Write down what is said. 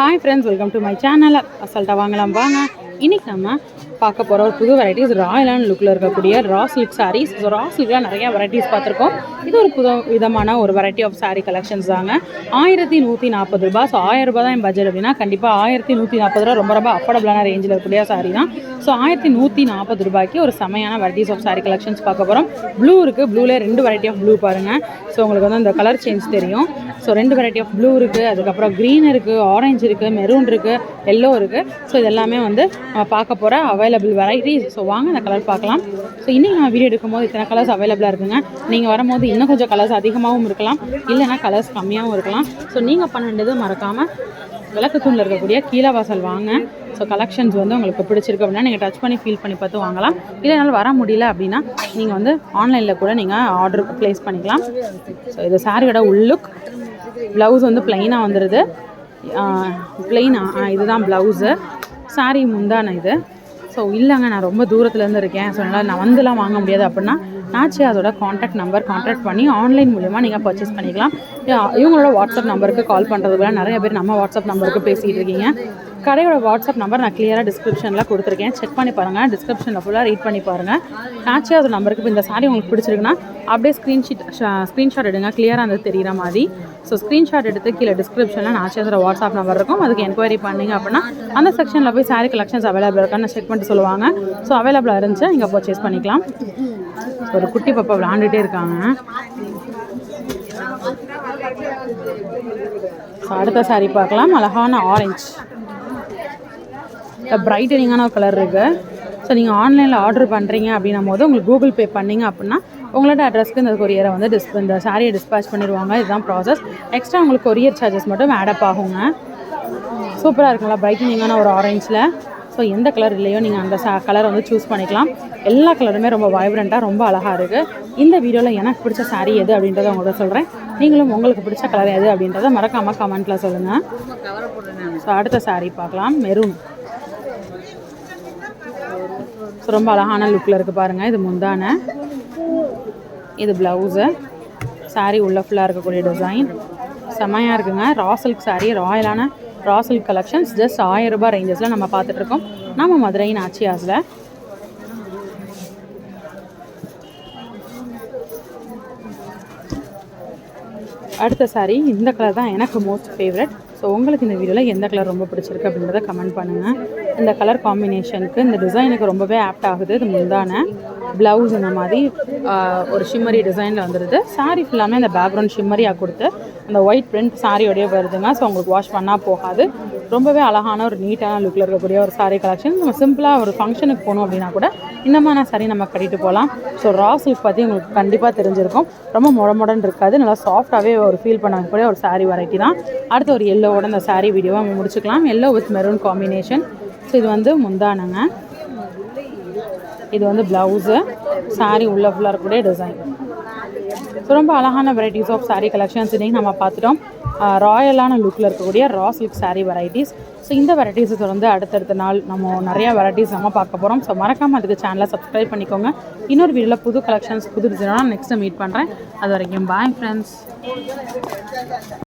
Hi friends welcome to my channel அசால்ட்டாக வாங்கலாம் வாங்க இன்னைக்கு நம்ம பார்க்க போகிற ஒரு புது வெரைட்டிஸ் ராயலான லுக்கில் இருக்கக்கூடிய raw silk sarees so raw சில்க்லாம் நிறையா வெரைட்டிஸ் பார்த்துருக்கோம். இது ஒரு புது விதமான ஒரு வெரைட்டி ஆஃப் சாரீ கலெக்ஷன்ஸ் தாங்க. ஆயிரத்தி நூற்றி நாற்பது ரூபாய். ஸோ ஆயிரம் ரூபாய் தான் என் பட்ஜெட் அப்படின்னா கண்டிப்பாக ஆயிரத்தி நூற்றி நாற்பது ரூபா ரொம்ப ரொம்ப அஃபோர்டபுளான ரேஞ்சில் இருக்கக்கூடிய சாரீ தான். ஸோ ஆயிரத்தி நூற்றி நாற்பது ரூபாய்க்கு ஒரு செமையான வெரைட்டிஸ் ஆஃப் சாரீ கலெக்ஷன்ஸ் பார்க்க போகிறோம் ப்ளூ இருக்குது ப்ளூவில் ரெண்டு வெரைட்டி ஆஃப் ப்ளூ பாருங்கள் ஸோ உங்களுக்கு வந்து அந்த கலர் சேஞ்ச் தெரியும். ஸோ ரெண்டு வெரைட்டி ஆஃப் ப்ளூ இருக்குது அதுக்கப்புறம் க்ரீன் இருக்குது ஆரஞ்சு இருக்குது மெரூன் இருக்குது எல்லோ இருக்குது ஸோ இது எல்லாமே வந்து பார்க்க போகிற அவைலபிள் வெரைட்டிஸ் ஸோ வாங்க அந்த கலர் பார்க்கலாம். ஸோ இன்றைக்கி நான் வீடியோ எடுக்கும்போது இத்தனை கலர்ஸ் அவைலபிளாக இருக்குங்க. நீங்கள் வரும்போது இன்னும் கொஞ்சம் கலர்ஸ் அதிகமாகவும் இருக்கலாம். இல்லைன்னா கலர்ஸ் கம்மியாகவும் இருக்கலாம். ஸோ நீங்கள் பண்ண வேண்டியது மறக்காமல் விளக்கு தூணில் இருக்கக்கூடிய கீழே வாசல் வாங்க. ஸோ கலெக்ஷன்ஸ் வந்து உங்களுக்கு பிடிச்சிருக்கு அப்படின்னா நீங்கள் டச் பண்ணி ஃபீல் பண்ணி பார்த்து வாங்கலாம். இல்லை என்னால் வர முடியல அப்படின்னா நீங்கள் வந்து ஆன்லைனில் கூட நீங்கள் ஆர்டர் ப்ளேஸ் பண்ணிக்கலாம். ஸோ இது சாரியோட உள்ளுக் ப்ளவுஸ் வந்து ப்ளைனாக வந்துடுது ப்ளைனாக இதுதான் ப்ளவுஸு சாரி முந்தான இது. ஸோ இல்லைங்க நான் ரொம்ப தூரத்துலேருந்து இருக்கேன். ஸோ என்னால் நான் வந்துலாம் வாங்க முடியாது அப்படின்னா நாச்சு அதோட காண்டாக்ட் நம்பர் காண்டாக்ட் பண்ணி ஆன்லைன் மூலிமா நீங்கள் பர்ச்சேஸ் பண்ணிக்கலாம். இவங்களோட வாட்ஸ்அப் நம்பருக்கு கால் பண்ணுறதுக்குள்ள நிறைய பேர் நம்ம வாட்ஸ்அப் நம்பருக்கு பேசிகிட்டு இருக்கீங்க. கடையோட வாட்ஸ்அப் நம்பர் நான் கிளியராக டிஸ்கிரிப்ஷனில் கொடுத்துருக்கேன். செக் பண்ணி பாருங்கள் டிஸ்கிரிப்ஷனில் ஃபுல்லாக ரீட் பண்ணி பாருங்கள் நாச்சு அது நம்பருக்கு இப்போ இந்த சாரி உங்களுக்கு பிடிச்சிருக்குன்னா அப்படியே ஸ்க்ரீன்ஷீட் ஸ்க்ரீன்ஷாட் எடுங்க. கிளியராக அந்த தெரிகிற மாதிரி. ஸோ ஸ்க்ரீன்ஷாட் எடுத்து கீழே டிஸ்கிரிப்ஷனில் நாச்சியாசோட வாட்ஸ்அப் நம்பர் இருக்கும். அதுக்கு என்கொயரி பண்ணீங்க அப்படின்னா அந்த செக்ஷனில் போய் சாரி கலெக்ஷன்ஸ் அவைலபிள் இருக்கான்னு செக் பண்ணிட்டு சொல்லுவாங்க. ஸோ அவைலபிளாக இருந்துச்சு. இங்கே பர்ச்சேஸ் பண்ணிக்கலாம். ஒரு குட்டி பாப்பா விளாண்டுட்டே இருக்காங்க. ஸோ அடுத்த சாரி பார்க்கலாம். அழகான ஆரஞ்சு பிரைட்டனிங்கான ஒரு கலர் இருக்குது ஸோ நீங்கள் ஆன்லைனில் ஆர்டர் பண்ணுறீங்க அப்படின்னும் போது உங்களுக்கு கூகுள் பே பண்ணீங்க அப்படின்னா உங்களோட அட்ரஸ்க்கு இந்த கொரியரை வந்து டிஸ் இந்த சாரியை டிஸ்பேச் பண்ணிடுவாங்க. இதுதான் ப்ராசஸ் எக்ஸ்ட்ரா உங்களுக்கு கொரியர் சார்ஜஸ் மட்டும் ஆடப் ஆகுங்க. சூப்பராக இருக்குங்களா பிரைட்டனிங்கான ஒரு ஆரஞ்சில் ஸோ எந்த கலர் இல்லையோ நீங்கள் அந்த சா கலரை வந்து சூஸ் பண்ணிக்கலாம். எல்லா கலருமே ரொம்ப வைப்ரண்ட்டாக ரொம்ப அழகாக இருக்குது இந்த வீடியோவில் எனக்கு பிடிச்ச saree எது அப்படின்றத உங்கள்கிட்ட சொல்கிறேன் நீங்களும் உங்களுக்கு பிடிச்ச கலர் எது அப்படின்றத மறக்காமல் கமெண்ட்டில் சொல்லுங்கள் ஸோ அடுத்த saree பார்க்கலாம். மெரூன். ரொம்ப அழகான லுக்கில் இருக்குது பாருங்கள் இது முந்தான. இது ப்ளவுஸு சாரீ உள்ள ஃபுல்லாக இருக்கக்கூடிய டிசைன் செமையாக இருக்குங்க. ராசல்க் சாரீ ராயலான ராசல் கலெக்ஷன்ஸ் ஜஸ்ட் ஆயிரம் ரூபாய் ரேஞ்சஸில் நம்ம பார்த்துட்ருக்கோம் நம்ம மதுரையின் ஆச்சியாஸில் அடுத்த saree இந்த கலர் தான் எனக்கு மோஸ்ட் ஃபேவரட் ஸோ உங்களுக்கு இந்த வீடியோவில் எந்த கலர் ரொம்ப பிடிச்சிருக்கு அப்படின்றத கமெண்ட் பண்ணுங்கள் இந்த கலர் காம்பினேஷனுக்கு இந்த டிசைனுக்கு ரொம்பவே ஆப்ட் ஆகுது. இது முந்தான ப்ளவுஸ் இந்த மாதிரி ஒரு ஷிம்மரி டிசைனில் வந்துடுது saree ஃபுல்லாமே அந்த பேக்ரவுண்ட் ஷிம்மரியாக கொடுத்து அந்த ஒயிட் பிரிண்ட் சாரியோடய வருதுங்க. ஸோ உங்களுக்கு வாஷ் பண்ணால் போகாது. ரொம்பவே அழகான ஒரு நீட்டான லுக்கில் இருக்கக்கூடிய ஒரு சாரீ கலெக்ஷன் நம்ம சிம்பிளாக ஒரு ஃபங்க்ஷனுக்கு போகணும் அப்படின்னா கூட இந்த மாதிரி saree நம்ம கட்டிட்டு போகலாம். ஸோ ரா சில்க் பற்றி உங்களுக்கு கண்டிப்பாக தெரிஞ்சிருக்கும். ரொம்ப முடமுடன் இருக்காது. நல்லா சாஃப்டாகவே ஒரு ஃபீல் பண்ணக்கூடிய ஒரு சாரீ வெரைட்டி தான். அடுத்து ஒரு எல்லோவோட அந்த சாரீ வீடியோவை நம்ம முடிச்சுக்கலாம். Yellow with maroon combination so இது வந்து முந்தானங்க. இது வந்து ப்ளவுஸு சாரீ உள்ள ஃபுல்லாக இருக்கக்கூடிய டிசைன் ஸோ ரொம்ப அழகான வெரைட்டிஸ் ஆஃப் சாரீ கலெக்ஷன்ஸ் இன்றைக்கி நம்ம பார்த்துட்டோம். ராயலான லுக்கில் இருக்கக்கூடிய raw silk saree varieties so இந்த வெரைட்டிஸை தொடர்ந்து அடுத்தடுத்த நாள் நம்ம நிறைய வெரைட்டிஸ் நம்ம பார்க்க போகிறோம் ஸோ மறக்காமல் அதுக்கு சேனலை சப்ஸ்கிரைப் பண்ணிக்கோங்க. இன்னொரு வீடியோவில் புது கலெக்ஷன்ஸ் புது டிசைனாக நெக்ஸ்ட்டு மீட் பண்ணுறேன் அது வரைக்கும் பாய் ஃப்ரெண்ட்ஸ்